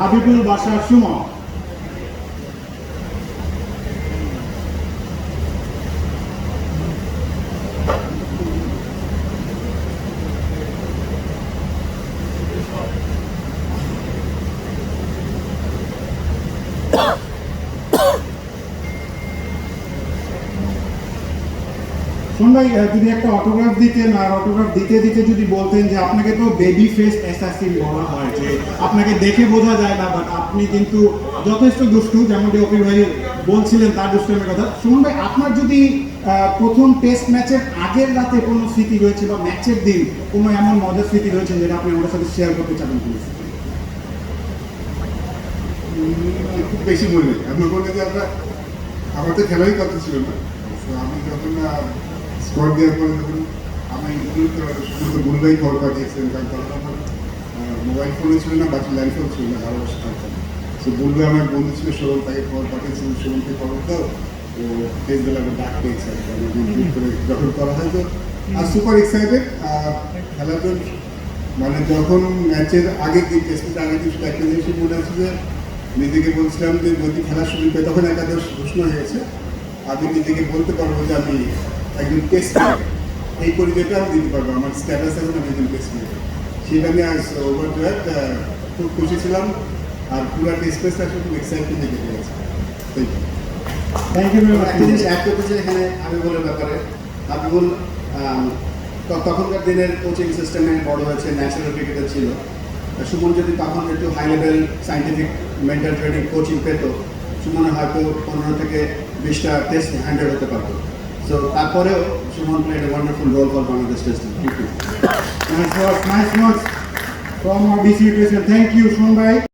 হাবিবুল বাসার সুমন। শোন ভাই যদি একটা অটোগ্রাফ দিতেন আর অটোগ্রাফ দিতে দিতে যদি বলতেন যে আপনাকে তো বেবি ফেস অ্যাসাসিন বলা হয়, যে আপনাকে দেখে বোঝা যায় না বাট আপনি কিন্তু যথেষ্ট দুষ্টু, যেমনটি অপিল ভাই বলছিলেন তার দুষ্টামের কথা। সুমন ভাই, আপনার যদি প্রথম টেস্ট ম্যাচের আগের রাতে কোনো স্মৃতি রয়েছে বা ম্যাচের দিন কোনো এমন মজার স্মৃতি রয়েছে যেটা আপনি আমাদের সাথে শেয়ার করতে চান খুব বেশি মনে আমি বলতে যে আমরা আমার তো খেলাই কথা ছিল না। আমি যখন স্কোর দেওয়ার পরে যখন আমি শুধু গুলবাই খবর পাঠিয়েছিলেন কারণ তখন আমার মোবাইল ফোনে ছিল না বাকি ল্যান্ড ফোন ছিল না আরও থাকতাম তো বুলবাই আমার বন্ধু ছিল সোহন তাকে খবর পাঠিয়েছিলেন সোহনকে খবর দাও তো ফেসবেল আমি ডাক পেয়েছি কি, রিভিউ করে করা হয় তো আর সুপার এক্সাইটেড খেলার জন্য মানে যখন ম্যাচের আগে দিন টেস্টের আগে শুধু একটা জিনিস মনে আছে যে নিজেকে বলছিলাম যে যদি খেলা শুরু করে তখন একাদশ ঘোষণা হয়েছে আমি নিজেকে বলতে পারব যে আমি একজন টেস্ট এই পরিচয়টা আমি দিতে পারব আমার স্ট্যাটাস এখন আমি একজন টেস্ট সেটা নিয়ে আজ ওভার খুব খুশি ছিলাম আর পুরো টেস্ট আসলে খুব এক্সাইটমেন্ট দেখে গেছে থ্যাংক ইউ ভেরি একটা জিনিস অ্যাড করতে চাই এখানে হাবিবুলের ব্যাপারে। ত- তখনকার দিনের কোচিং সিস্টেমে বড় হয়েছে ন্যাশনাল ক্রিকেটার ছিল। সুমন যদি তখন একটু high level scientific mental training coaching পেত সুমনের হয়তো পনেরো থেকে বিশটা টেস্ট হ্যান্ডেল হতে পারতো। সো তারপরেও Sumon played wonderful role for Bangladesh test thank you Nice work, nice work from our BC President. Thank you, Shon Bhai.